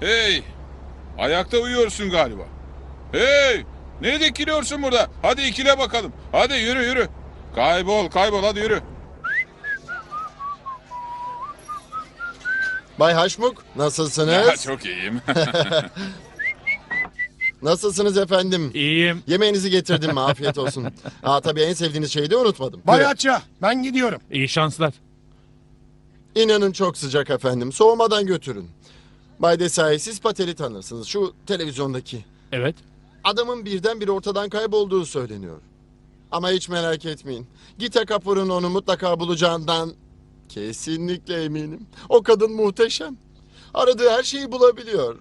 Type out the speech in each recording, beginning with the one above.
Hey! Ayakta uyuyorsun galiba. Hey! Ne dikiliyorsun burada? Hadi ikile bakalım. Hadi yürü yürü. Kaybol kaybol hadi yürü. Bay Haşmuk, nasılsınız? Ya, çok iyiyim. Nasılsınız efendim? İyiyim. Yemeğinizi getirdim mi? Afiyet olsun. Aa tabii en sevdiğiniz şeyi de unutmadım. Bay Buyurun. Atça ben gidiyorum. İyi şanslar. İnanın çok sıcak efendim. Soğumadan götürün. Bay Desai siz Patel'i tanırsınız. Şu televizyondaki. Evet. Adamın birdenbire ortadan kaybolduğu söyleniyor. Ama hiç merak etmeyin. Gita Kapur'un onu mutlaka bulacağından kesinlikle eminim. O kadın muhteşem. Aradığı her şeyi bulabiliyor.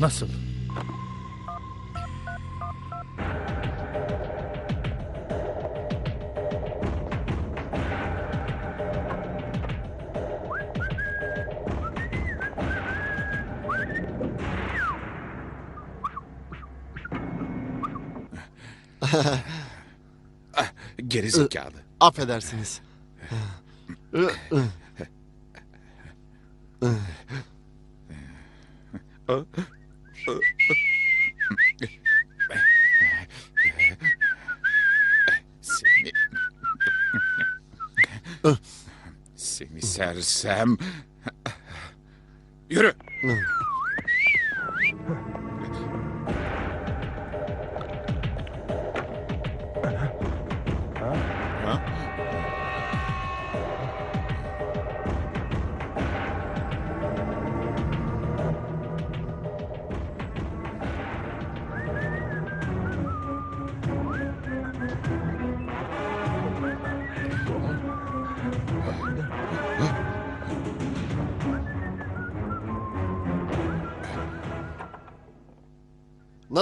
Nasıl? Geri zekalı. Affedersiniz. Seni... Seni sersem... Yürü.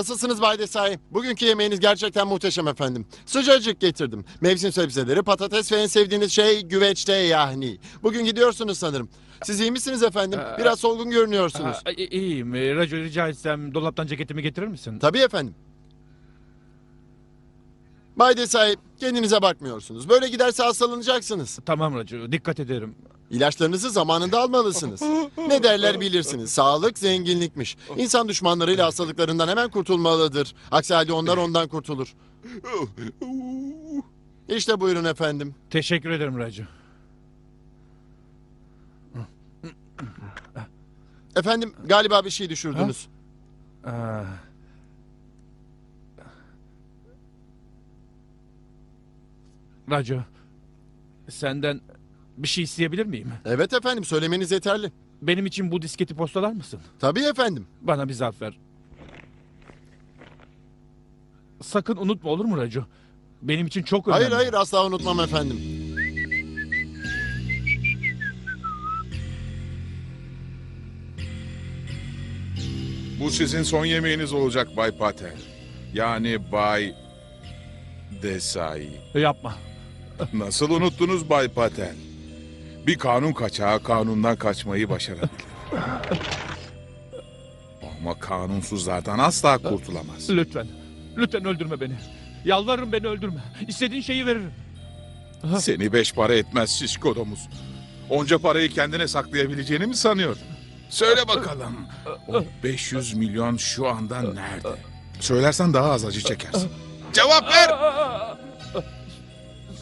Nasılsınız Bay Desai? Bugünkü yemeğiniz gerçekten muhteşem efendim. Sıcacık getirdim. Mevsim sebzeleri, patates ve en sevdiğiniz şey güveçte yahni. Bugün gidiyorsunuz sanırım. Siz iyi misiniz efendim? Biraz solgun görünüyorsunuz. Ha, i- iyiyim. Ee, rica etsem dolaptan ceketimi getirir misin? Tabii efendim. Bay Desai, kendinize bakmıyorsunuz. Böyle giderse hastalanacaksınız. Tamam Raco. Dikkat ederim. İlaçlarınızı zamanında almalısınız. Ne derler bilirsiniz. Sağlık zenginlikmiş. İnsan düşmanlarıyla hastalıklarından hemen kurtulmalıdır. Aksi halde onlar ondan kurtulur. İşte buyurun efendim. Teşekkür ederim Raco. Efendim galiba bir şey düşürdünüz. Aa. Raco. Senden bir şey isteyebilir miyim? Evet efendim söylemeniz yeterli. Benim için bu disketi postalar mısın? Tabii efendim. Bana bir zarf ver. Sakın unutma olur mu Raco? Benim için çok önemli. Hayır hayır asla unutmam efendim. Bu sizin son yemeğiniz olacak Bay Patel. Yani Bay Desai. Yapma. Nasıl unuttunuz Bay Patel? Bir kanun kaçağı kanundan kaçmayı başarabilir. Ama kanunsuzlardan asla kurtulamaz. Lütfen. Lütfen öldürme beni. Yalvarırım beni öldürme. İstediğin şeyi veririm. Seni beş para etmez şişko domuz. Onca parayı kendine saklayabileceğini mi sanıyordun? Söyle bakalım. O 500 milyon şu anda nerede? Söylersen daha az acı çekersin. Cevap ver!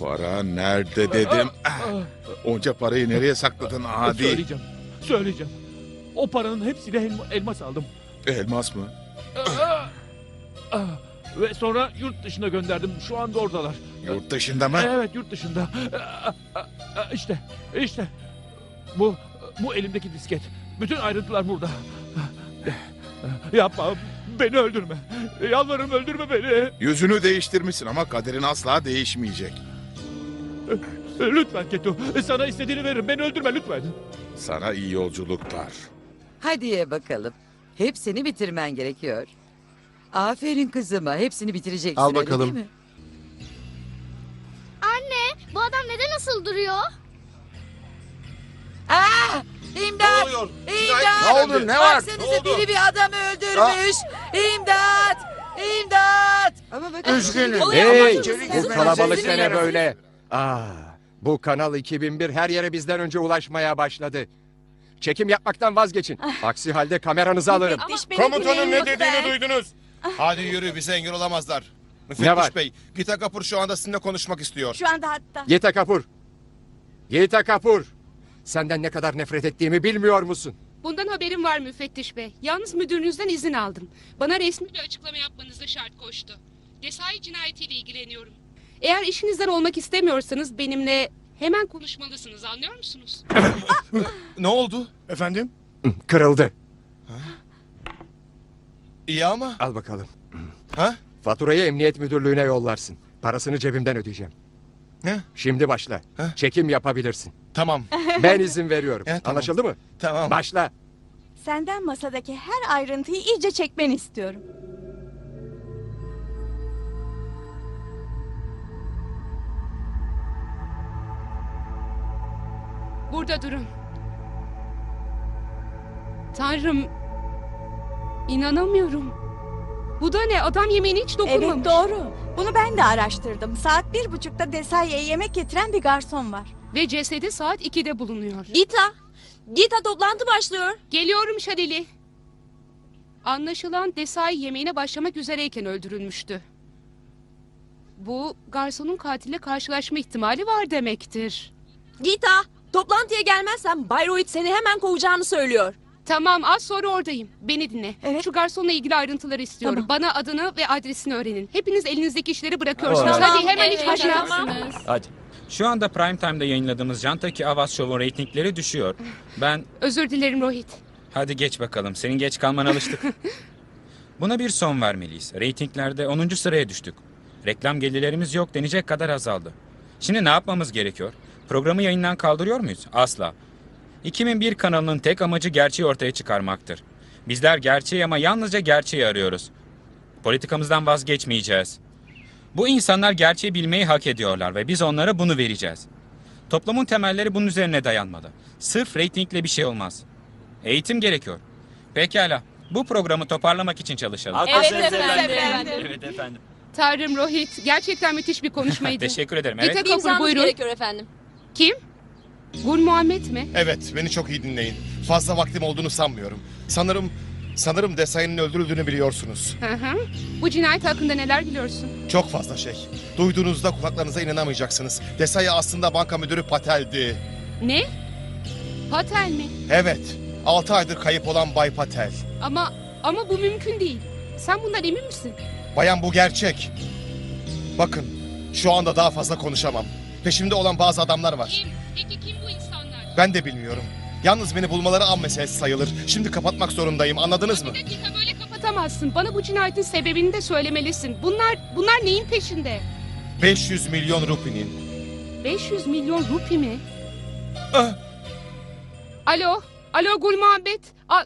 Para nerede dedim. Ah, Onca parayı nereye sakladın adi? Söyleyeceğim. Söyleyeceğim. O paranın hepsini elma, elmas aldım. Elmas mı? Ah, Ve sonra yurt dışına gönderdim. Şu anda oradalar. Yurt dışında mı? Evet yurt dışında. İşte, işte. Bu, bu elimdeki disket. Bütün ayrıntılar burada. Yapma, beni öldürme. Yalvarırım öldürme beni. Yüzünü değiştirmişsin ama kaderin asla değişmeyecek. Lütfen Ketu, sana istediğini veririm. Beni öldürme lütfen. Sana iyi yolculuklar. Hadi ye bakalım. Hepsini bitirmen gerekiyor. Aferin kızıma. Hepsini bitireceksin Al öyle bakalım. değil mi? Anne, bu adam neden asıl duruyor? Aa! İmdat! oluyor? İmdat! Ne oldu, ne var? Baksanıza Ne oldu? biri bir adamı öldürmüş. İmdat! İmdat! Ama bakın. Üzgünüm. Hey, bu kalabalık sesini da ne verin. böyle? Aa, bu Kanal 2001 her yere bizden önce ulaşmaya başladı. Çekim yapmaktan vazgeçin. Aksi halde kameranızı alırım. Komutanın ne dediğini duydunuz. Hadi yürü bize engel olamazlar. Müfettiş Ne var? Bey, Gita Kapur şu anda sizinle konuşmak istiyor. Şu anda hatta. Gita Kapur. Gita Kapur. Senden ne kadar nefret ettiğimi bilmiyor musun? Bundan haberim var müfettiş bey. Yalnız müdürünüzden izin aldım. Bana resmi bir açıklama yapmanızı şart koştu. Desai cinayetiyle ilgileniyorum. Eğer işinizden olmak istemiyorsanız benimle hemen konuşmalısınız anlıyor musunuz? Ne oldu? Efendim? Kırıldı. İyi ama. Al bakalım. Ha? Faturayı emniyet müdürlüğüne yollarsın. Parasını cebimden ödeyeceğim. Ne? Şimdi başla. Heh. Çekim yapabilirsin. Tamam. Ben izin veriyorum. Ya, tamam. Anlaşıldı mı? Tamam. Başla. Senden masadaki her ayrıntıyı iyice çekmeni istiyorum. Burada durun. Tanrım. İnanamıyorum. Bu da ne? Adam yemeğine hiç dokunmamış. Evet doğru. Bunu ben de araştırdım. Saat bir buçukta Desai'ye yemek getiren bir garson var. Ve cesedi saat 2'de bulunuyor. Gita. Gita toplantı başlıyor. Geliyorum Şadeli. Anlaşılan Desai yemeğine başlamak üzereyken öldürülmüştü. Bu garsonun katille karşılaşma ihtimali var demektir. Gita. Toplantıya gelmezsen Bayreuth seni hemen kovacağını söylüyor. Tamam az sonra oradayım. Beni dinle. Evet. Şu garsonla ilgili ayrıntıları istiyorum. Tamam. Bana adını ve adresini öğrenin. Hepiniz elinizdeki işleri bırakıyorsunuz. Tamam. Hadi hemen Evet, iş hadi, başlarsınız. Hadi. Şu anda prime time'da yayınladığımız Jantaki Avaz Show'un reytingleri düşüyor. Ben... Özür dilerim Rohit. Hadi geç bakalım. Senin geç kalmana alıştık. Buna bir son vermeliyiz. Reytinglerde 10. sıraya düştük. Reklam gelirlerimiz yok denecek kadar azaldı. Şimdi ne yapmamız gerekiyor? Programı yayından kaldırıyor muyuz? Asla. 2001 kanalının tek amacı gerçeği ortaya çıkarmaktır. Bizler gerçeği ama yalnızca gerçeği arıyoruz. Politikamızdan vazgeçmeyeceğiz. Bu insanlar gerçeği bilmeyi hak ediyorlar ve biz onlara bunu vereceğiz. Toplumun temelleri bunun üzerine dayanmalı. Sırf reytingle bir şey olmaz. Eğitim gerekiyor. Pekala. Bu programı toparlamak için çalışalım. Evet efendim. Evet efendim. Tanrım Rohit. Gerçekten müthiş bir konuşmaydı. Teşekkür ederim. Gita Evet. Kapur İmzanız buyurun. gerekiyor efendim. Kim? Gul Muhammed mi? Evet, beni çok iyi dinleyin. Fazla vaktim olduğunu sanmıyorum. Sanırım, sanırım Desai'nin öldürüldüğünü biliyorsunuz. Hı hı. Bu cinayet hakkında neler biliyorsun? Çok fazla şey. Duyduğunuzda kulaklarınıza inanamayacaksınız. Desai aslında banka müdürü Patel'di. Ne? Patel mi? Evet, 6 aydır kayıp olan Bay Patel. Ama ama bu mümkün değil. Sen bundan emin misin? Bayan bu gerçek. Bakın, şu anda daha fazla konuşamam. Peşimde olan bazı adamlar var. Kim? Peki kim bu insanlar? Ben de bilmiyorum. Yalnız beni bulmaları an meselesi sayılır. Şimdi kapatmak zorundayım. Anladınız mı? Bir dakika böyle kapatamazsın. Bana bu cinayetin sebebini de söylemelisin. Bunlar bunlar neyin peşinde? 500 milyon rupinin. 500 milyon rupi mi? Ah, Alo? Alo Gul Muhammed? A-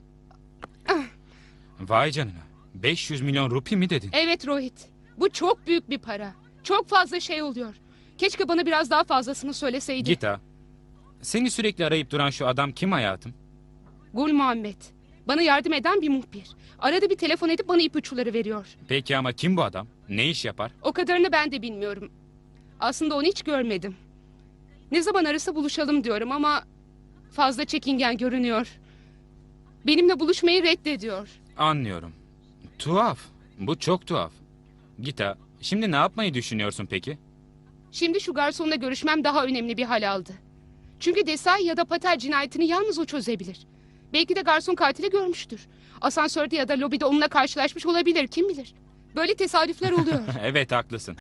Vay canına. 500 milyon rupi mi dedin? evet Rohit. Bu çok büyük bir para. Çok fazla şey oluyor. Keşke bana biraz daha fazlasını söyleseydin. Gita. Seni sürekli arayıp duran şu adam kim hayatım? Gul Muhammed. Bana yardım eden bir muhbir. Arada bir telefon edip bana ipuçları veriyor. Peki ama kim bu adam? Ne iş yapar? O kadarını ben de bilmiyorum. Aslında onu hiç görmedim. Ne zaman arasa buluşalım diyorum ama fazla çekingen görünüyor. Benimle buluşmayı reddediyor. Anlıyorum. Tuhaf. Bu çok tuhaf. Gita, şimdi ne yapmayı düşünüyorsun peki? Şimdi şu garsonla görüşmem daha önemli bir hal aldı. Çünkü Desai ya da Patel cinayetini yalnız o çözebilir. Belki de garson katili görmüştür. Asansörde ya da lobide onunla karşılaşmış olabilir kim bilir. Böyle tesadüfler oluyor. evet haklısın.